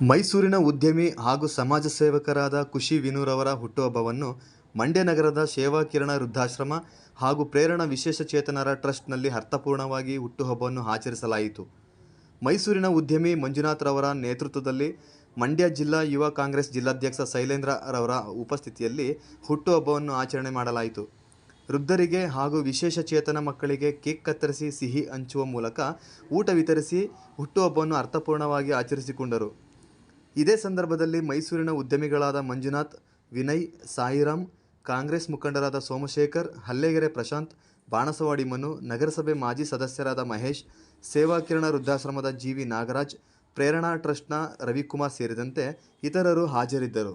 ಮೈಸೂರಿನ ಉದ್ಯಮಿ ಹಾಗೂ ಸಮಾಜ ಸೇವಕರಾದ ಖುಷಿ ವಿನೂರವರ ಹುಟ್ಟುಹಬ್ಬವನ್ನು ಮಂಡ್ಯ ನಗರದ ಸೇವಾಕಿರಣ ವೃದ್ಧಾಶ್ರಮ ಹಾಗೂ ಪ್ರೇರಣಾ ವಿಶೇಷಚೇತನರ ಟ್ರಸ್ಟ್ನಲ್ಲಿ ಅರ್ಥಪೂರ್ಣವಾಗಿ ಹುಟ್ಟುಹಬ್ಬವನ್ನು ಆಚರಿಸಲಾಯಿತು. ಮೈಸೂರಿನ ಉದ್ಯಮಿ ಮಂಜುನಾಥ್ರವರ ನೇತೃತ್ವದಲ್ಲಿ ಮಂಡ್ಯ ಜಿಲ್ಲಾ ಯುವ ಕಾಂಗ್ರೆಸ್ ಜಿಲ್ಲಾಧ್ಯಕ್ಷ ಶೈಲೇಂದ್ರ ರವರ ಉಪಸ್ಥಿತಿಯಲ್ಲಿ ಹುಟ್ಟುಹಬ್ಬವನ್ನು ಆಚರಣೆ ಮಾಡಲಾಯಿತು. ವೃದ್ಧರಿಗೆ ಹಾಗೂ ವಿಶೇಷ ಚೇತನ ಮಕ್ಕಳಿಗೆ ಕೇಕ್ ಕತ್ತರಿಸಿ ಸಿಹಿ ಹಂಚುವ ಮೂಲಕ ಊಟ ವಿತರಿಸಿ ಹುಟ್ಟುಹಬ್ಬವನ್ನು ಅರ್ಥಪೂರ್ಣವಾಗಿ ಆಚರಿಸಿಕೊಂಡರು. ಇದೇ ಸಂದರ್ಭದಲ್ಲಿ ಮೈಸೂರಿನ ಉದ್ಯಮಿಗಳಾದ ಮಂಜುನಾಥ್, ವಿನಯ್, ಸಾಯಿರಾಮ್, ಕಾಂಗ್ರೆಸ್ ಮುಖಂಡರಾದ ಸೋಮಶೇಖರ್, ಹಲ್ಲೆಗೆರೆ ಪ್ರಶಾಂತ್, ಬಾಣಸವಾಡಿ ಮನು, ನಗರಸಭೆ ಮಾಜಿ ಸದಸ್ಯರಾದ ಮಹೇಶ್ ಸೇವಾಕಿರಣ ವೃದ್ಧಾಶ್ರಮದ ಜಿವಿ ನಾಗರಾಜ್, ಪ್ರೇರಣಾ ಟ್ರಸ್ಟ್ನ ರವಿಕುಮಾರ್ ಸೇರಿದಂತೆ ಇತರರು ಹಾಜರಿದ್ದರು.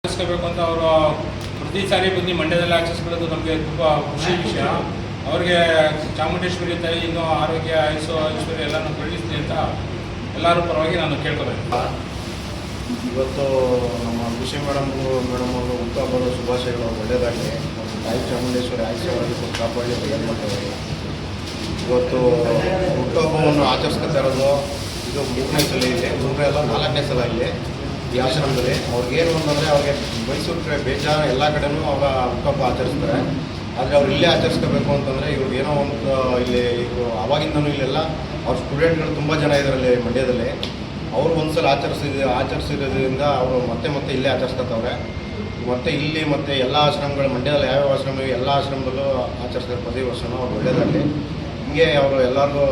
ಆಚರಿಸ್ಕೋಬೇಕು ಅಂತ ಅವರು ಪ್ರತಿ ಸಾರಿ ಬಂದು ಮಂಡ್ಯದಲ್ಲಿ ಆಚರಿಸ್ಕೊಳ್ಳೋದು ನಮಗೆ ತುಂಬ ಖುಷಿ ವಿಷಯ. ಅವ್ರಿಗೆ ಚಾಮುಂಡೇಶ್ವರಿ ತಾಯಿ ಇನ್ನೂ ಆರೋಗ್ಯ ಆಯಸ್ಸು ಐಶ್ವರ್ಯ ಎಲ್ಲನೂ ಬೆಳೆಸ್ತೀನಿ ಅಂತ ಎಲ್ಲರ ಪರವಾಗಿ ನಾನು ಕೇಳ್ಕೊಬೇಕು ಇವತ್ತು ನಮ್ಮ ಖುಷಿ ಮೇಡಮ್ ಮೇಡಮ್ ಅವರು ಬರೋ ಶುಭಾಶಯಗಳು. ಒಳ್ಳೆಯದಾಗಲಿ ತಾಯಿ ಚಾಮುಂಡೇಶ್ವರಿ ಆಯುಷ್ಯವಾಗಿ ಕಾಪಾಡಿ ಹೇಳ್ಕೊಳ್ತೇವೆ ಇವತ್ತು ಹುಟ್ಟುಹಬ್ಬವನ್ನು ಆಚರಿಸ್ಕೊತಾ ಇರೋದು ಇದು ಮೂರನೇ ಸಲ ಇದೆ. ಮೂರನೇ ಅಲ್ಲ ನಾಲ್ಕನೇ ಸಲ ಇಲ್ಲಿ ಈ ಆಶ್ರಮದಲ್ಲಿ ಅವ್ರಿಗೇನು ಅಂತಂದರೆ ಅವ್ರಿಗೆ ಮೈಸೂರು ಬೇಜಾರು ಎಲ್ಲ ಕಡೆನೂ ಅವರ ಹುಟ್ಟಪ್ಪ ಆಚರಿಸ್ತಾರೆ. ಆದರೆ ಅವ್ರು ಇಲ್ಲೇ ಆಚರಿಸ್ಕೋಬೇಕು ಅಂತಂದರೆ ಇವ್ರಿಗೆ ಏನೋ ಒಂದು ಇಲ್ಲಿ ಇವರು ಆವಾಗಿಂದನೂ ಇಲ್ಲೆಲ್ಲ. ಅವ್ರ ಸ್ಟೂಡೆಂಟ್ಗಳು ತುಂಬ ಜನ ಇದ್ದಾರೆ ಇಲ್ಲಿ ಮಂಡ್ಯದಲ್ಲಿ. ಅವರು ಒಂದ್ಸಲ ಆಚರಿಸಿದ, ಆಚರಿಸಿರೋದ್ರಿಂದ ಅವರು ಮತ್ತೆ ಮತ್ತೆ ಇಲ್ಲೇ ಆಚರಿಸ್ಕೊತವ್ರೆ. ಮತ್ತೆ ಇಲ್ಲಿ ಮತ್ತೆ ಎಲ್ಲ ಆಶ್ರಮಗಳು, ಮಂಡ್ಯದಲ್ಲಿ ಯಾವ್ಯಾವ ಆಶ್ರಮ ಎಲ್ಲ ಆಶ್ರಮದಲ್ಲೂ ಆಚರಿಸ್ತಾರೆ ಪ್ರತಿ ವರ್ಷನೂ. ಅವ್ರು ಒಳ್ಳೇದಾಗಲಿ. ಹಿಂಗೆ ಅವರು ಎಲ್ಲರಿಗೂ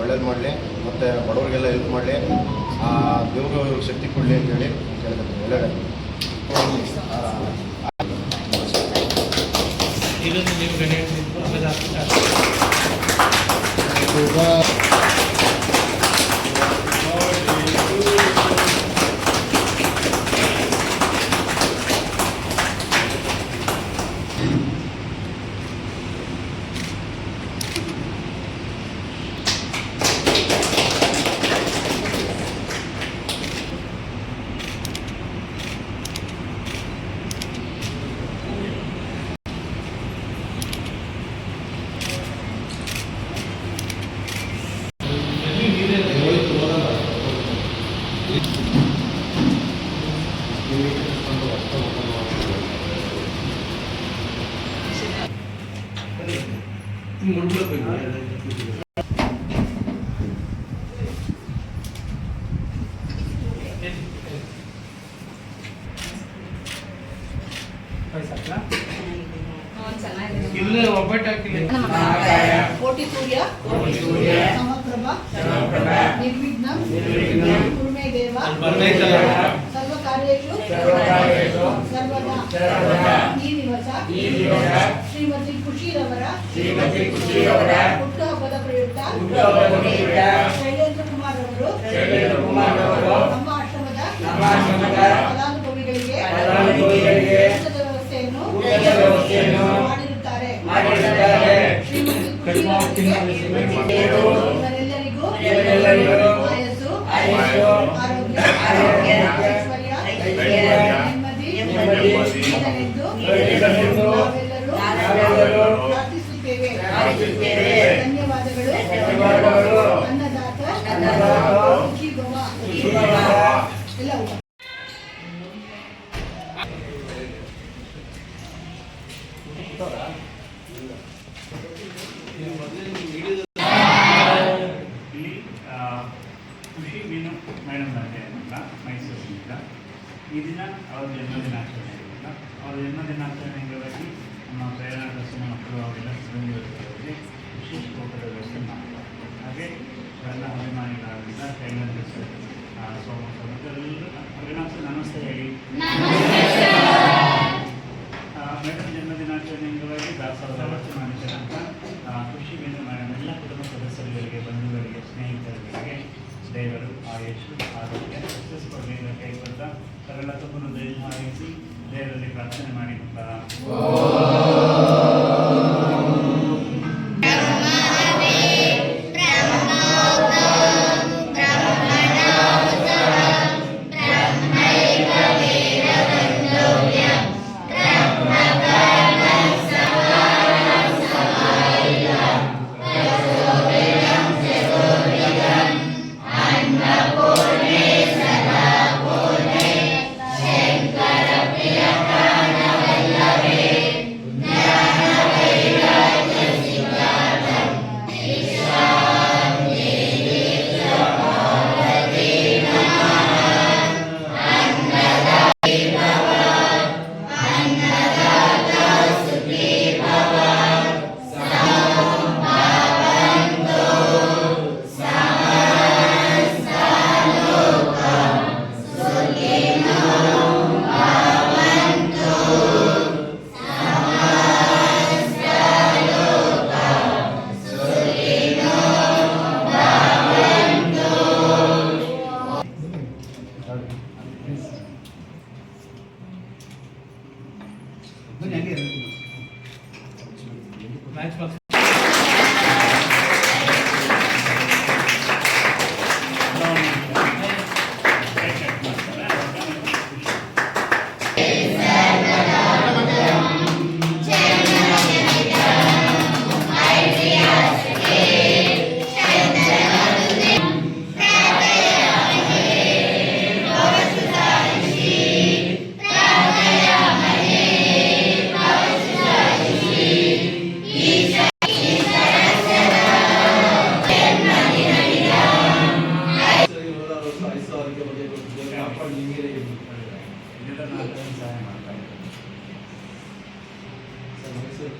ಒಳ್ಳೇದು ಮಾಡಲಿ. ಮತ್ತು ಬಡವರಿಗೆಲ್ಲ ಹೆಲ್ಪ್ ಮಾಡಲಿ. ಆ ದೇವರು ಶಕ್ತಿ ಕೊಡಲಿ ಅಂತೇಳಿ ಕೇಳ್ಕೊತೀನಿ. ಒಳ್ಳೇದಾಗಲಿ. ಇರೋದು ನೀವು ಇಲ್ಲೇ ಒಬ್ಬಟ್ಟು ಹಾಕಿಲ್ಲ ಕೋಟಿ ನಿರ್ವಿಘ್ನ ಕುರ್ಮೇ ದೇವ ಸರ್ವ ಕಾರ್ಯೇಷು ಸರ್ವದಾ. ಈ ದಿವಸ ಶ್ರೀಮತಿ ಖುಷಿರವರ ಹುಟ್ಟುಹಬ್ಬದ ಪ್ರಯುಕ್ತ ಶೈಲೇಂದ್ರ ಕುಮಾರ್ ಅವರು ನಮ್ಮ ಆಶ್ರಮದ ಫಲಾನುಭವಿಗಳಿಗೆ ಊಟದ ವ್ಯವಸ್ಥೆಯನ್ನು ಮಾಡಿರುತ್ತಾರೆ. ಶ್ರೀಮತಿ ಆಯಸ್ಸು ಆರೋಗ್ಯ ಧನ್ಯವಾದಗಳು ಅನ್ನದಾತ ಸುಖಿ ಭವ ಎಲ್ಲ ಊಟ ಇಲ್ಲಿ ಆ, ಖುಷಿ ಮೀನು ಮೇಡಮ್ ಬಗ್ಗೆ ಅಂತ ಮೈಸೂರಿನಿಂದ. ಈ ದಿನ ಅವ್ರ ಜನ್ಮದಿನಾಚರಣೆ ಇರಲಿಲ್ಲ ಅವ್ರ ಜನ್ಮದಿನಾಚರಣೆ ಅಂಗವಾಗಿ ನಮ್ಮ ಪ್ರೇರಣಾ ಟ್ರಸ್ಟಿನ ಮಕ್ಕಳು ಅವರೆಲ್ಲ ಸಿಬ್ಬಂದಿ ವರ್ಗದವರಿಗೆ ವಿಶೇಷ ಊಟದ ವ್ಯವಸ್ಥೆ ಮಾಡಿದ್ದಾರೆ ಹಾಗೆ ಎಲ್ಲ ಅಭಿಮಾನಿಗಳಾಗಿದ್ದ ಕೈಲಾಸ ಸೋಮ ಎಲ್ಲರೂ ಅಭಿನಾಶ ನಮಸ್ತೆ ಹೇಳಿ ಆ, ಮೇಡಮ್ ಜನ್ಮದಿನಾಚರಣೆ ಅಂಗವಾಗಿ ದಾಸವಾದ ವ್ಯವಸ್ಥೆ ಮಾಡಿದ್ದಾರೆ ಅಂತ ಆ, ಖುಷಿ ಮೀನು ಮೇಡಮ್ ಎಲ್ಲ ಕುಟುಂಬ ಸದಸ್ಯರುಗಳಿಗೆ ಬಂಧುಗಳಿಗೆ ಸ್ನೇಹಿತರುಗಳಿಗೆ ದೇವರು ಆಯುಷ್ ಆರೋಗ್ಯ ಸಕ್ಸಸ್ ಕೊಡಲಿ ಅಂತ ಕೈಗೊಳ್ತಾ ಅವರೆಲ್ಲ ದಯಮಾಡಿಸಿ ದೇವರಲ್ಲಿ ಪ್ರಾರ್ಥನೆ ಮಾಡಿ